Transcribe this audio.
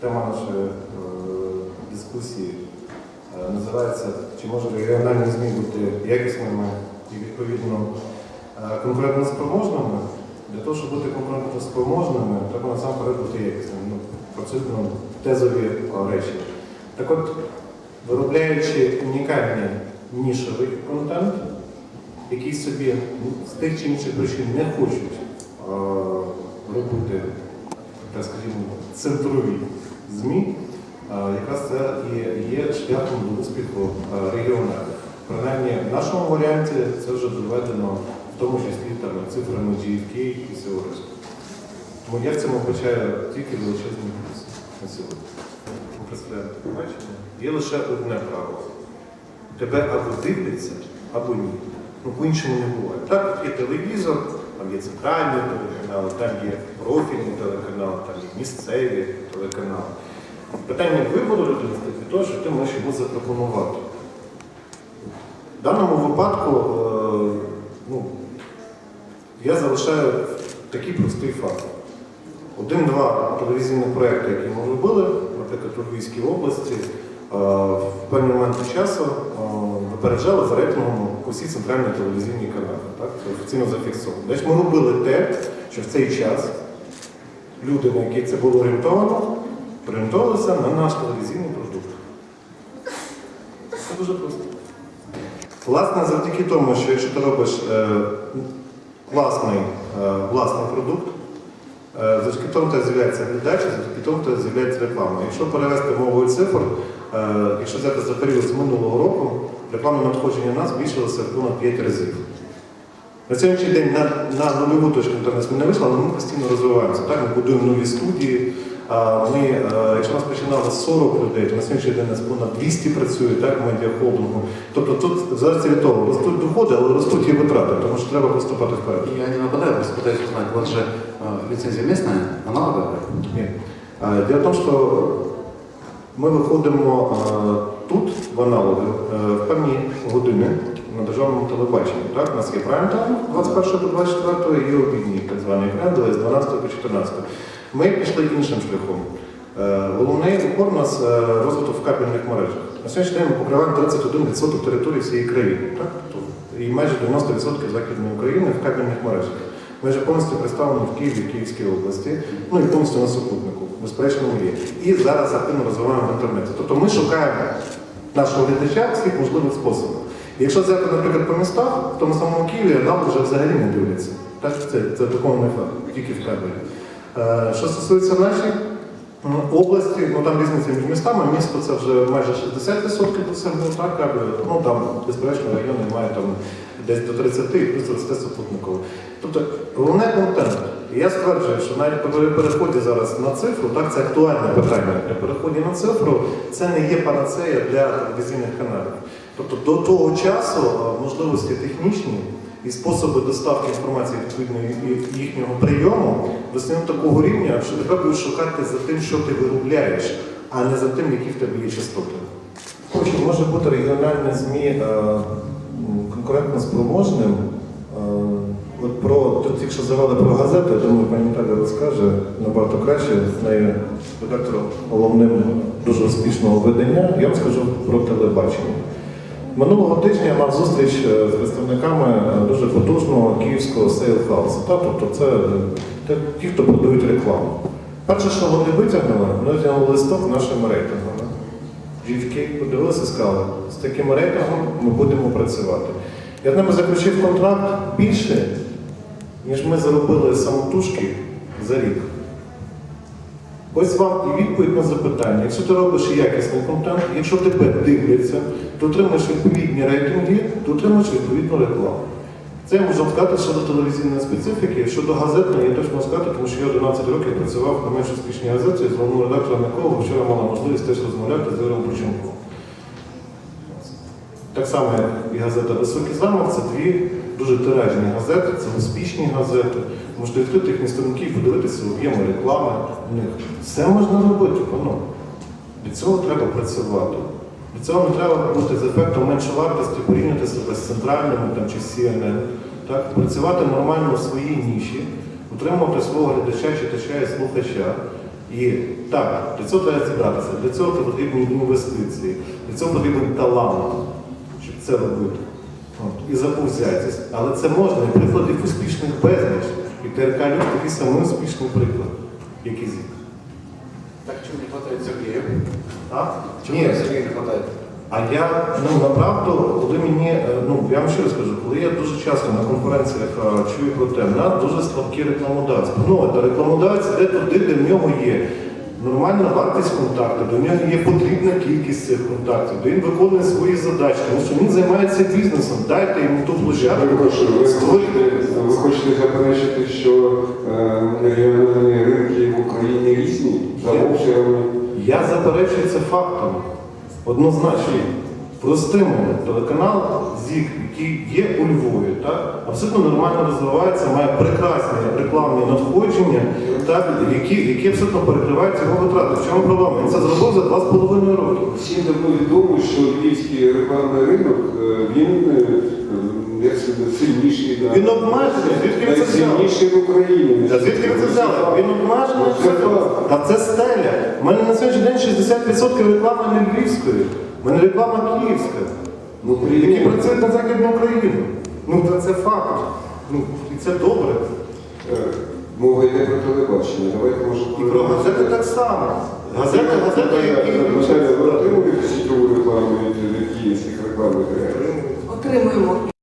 Тема нашої е, дискусії е, називається Чи може регіональні ЗМІ бути якісними і відповідно е, конкурентноспроможними? Для того, щоб бути конкурентноспроможними, треба насамперед бути якісними. Ну, абсолютно тезові е, речі. Так от, виробляючи унікальний нішовий контент, який собі ну, з тих чи інших причин не хочуть робити, так скажімо, центрові ЗМІ, е, якраз це і є шляхом до успіху е. Принаймні, в нашому варіанті це вже доведено в тому числі там, цифрами GFK і решту. Тому я в цьому вбачаю тільки величезний плюс на сьогодні. Представляєте. Є лише одне правило. Тебе або дивляться, або ні. Ну, по-іншому не буває. Так, є телевізор, там є центральний телеканал, там є профільний телеканал, там є місцеві телеканали. Питання вибору стоїть від того, що ти можеш йому запропонувати. В даному випадку е, ну, я залишаю такий простий факт. Один-два телевізійних проєкти, які ми робили, наприклад, у Львівській області, в певні моменти часу е, випереджали за рейтингом усі центральні телевізійні канали. Так? Офіційно зафіксовано. Значить, ми робили те, що в цей час люди, на які це було орієнтовано, орієнтувалися на наш телевізійний продукт. Це дуже просто. Власне, завдяки тому, що якщо ти робиш е, класний е, власний продукт, е, завдяки тому з'являється глядачі, завдяки тому з'являється реклама. Якщо перевести мовою цифр, е, якщо взяти за період з минулого року, рекламне надходження нас збільшилося в понад 5 разів. На сьогоднішній день на, на нульову точку інтернет ми не вийшли, але ми постійно розвиваємося. Так? Ми будуємо нові студії. Ми, е, якщо нас починало 40 людей, то на сьогоднішній день нас понад 200 працює так, в медіахолдингу. Тобто тут зараз від того ростуть доходи, але ростуть і витрати, тому що треба поступати вперед. Я не нападаю, просто пытаюсь узнать. Вот же э, лицензия местная, аналоговая. Ні. Дело в тому, що ми виходимо тут, в аналоги, е, в певні години на державному телебаченні. Так? У нас є прайм тайм 21 до 24 і обідній так званий екран з 12 по 14. Ми пішли іншим шляхом. Е, Головний упор у нас е, розвиток в кабельних мережах. На сьогоднішній день ми покриваємо 31% території всієї країни. Так? Тобто, І майже 90% Західної України в кабельних мережах. Ми вже повністю представлені в Києві, Київській області, ну і повністю на супутнику, безперечно, є. І зараз активно розвиваємо в інтернеті. Тобто ми шукаємо нашого глядача всіх можливих способів. Якщо взяти, наприклад, по містах, в тому самому Києві нам вже взагалі не дивляться. Так, це, це духовний факт, тільки в кабелі. Е, Що стосується нашої м, області, ну там різниця між містами, місто це вже майже 60% досягнуло так, кабелю. Ну там, безперечно, райони мають там десь до 30 і плюс росте супутниково. Тобто головне контент. Я стверджую, що навіть при переході зараз на цифру, так це актуальне питання. При переході на цифру це не є панацея для телевізійних каналів. Тобто до того часу е, можливості технічні і способи доставки інформації відповідно їхнього прийому досягнуть такого рівня, що тебе будуть шукати за тим, що ти виробляєш, а не за тим, які в тебе є частоти. Чи може бути регіональне ЗМІ е, конкурентно спроможним? Е, От про тут тільки що завели про газети, я думаю, пані Наталя розкаже набагато краще. З нею редактором головним дуже успішного видання. Я вам скажу про телебачення. Минулого тижня я мав зустріч е, з представниками е, дуже потужного київського сейлхаусу. Тобто це е, ті, хто продають рекламу. Перше, що вони витягнули, вони витягнули листок нашими рейтингами. GFK подивилися і сказали, з таким рейтингом ми будемо працювати. Я з ними заключив контракт більше, ніж ми заробили самотужки за рік. Ось вам і відповідь на запитання. Якщо ти робиш якісний контент, якщо тебе дивляться, то отримаєш відповідні рейтинги, то отримаєш відповідну рекламу. Це я можу сказати щодо телевізійної специфіки, щодо газетної, я точно можу сказати, тому що я 11 років працював на менш успішній газеті з головним редактором якого вчора мала можливість теж розмовляти з Ігорем Бурченком. Так само, як і газета Високий замок, це дві дуже тиражні газети, це успішні газети. Можете відкрити їхні сторінки і подивитися об'єми реклами в них. Все можна робити, воно. Для цього треба працювати. Для цього не треба бути з ефектом меншовартості, порівняти себе з центральними там, чи CNN. Так? Працювати нормально в своїй ніші, утримувати свого глядача, читача і слухача, І так, для цього треба зібратися, для цього потрібні інвестиції, для цього потрібен талант, щоб це робити. От, і заповзятість. Але це можна, і прикладів успішних безліч. І ТРК Люд такий самий успішний приклад, як і ЗІК. Так чего не хватает Сергею? А? Чего Ні, не хватает? А я ну направду, коли мені, е, ну я вам ще раз кажу, коли я дуже часто на конференціях е, чую про те, в нас дуже слабкі рекламодавці. Ну, це рекламодавець йде туди, де в нього є нормальна вартість контакту, до нього є потрібна кількість цих контактів, де він виконує свої задачі, тому що він займається бізнесом. Дайте йому ту площадку. ви хочете, заперечити, що е, регіональні ринки в Україні різні за обсягами? Я заперечую це фактом. Однозначно. Простимо, телеканал ЗІК, який є у Львові, так, абсолютно нормально розвивається, має прекрасні рекламні надходження, так, які, які абсолютно перекривають його витрати. В чому проблема? Він це зробив за 2,5 роки. Всім давно відомо, що львівський рекламний ринок, е, він е, як сильніший. Він обмежений. Звідки це взяли? В Україні. А звідки це взяли? Він обмежений. А це стеля. У мене на сьогоднішній день 60% реклами не львівської. Мене реклама київська. Ну, які працюють на Західну Україну. Ну, це, це факт. Ну, і це добре. Е, Мова йде про телебачення. Давайте може І про газети так само. Газети, газети, які Наталя, ви отримуєте сітьову рекламу від від київських рекламних? Отримуємо.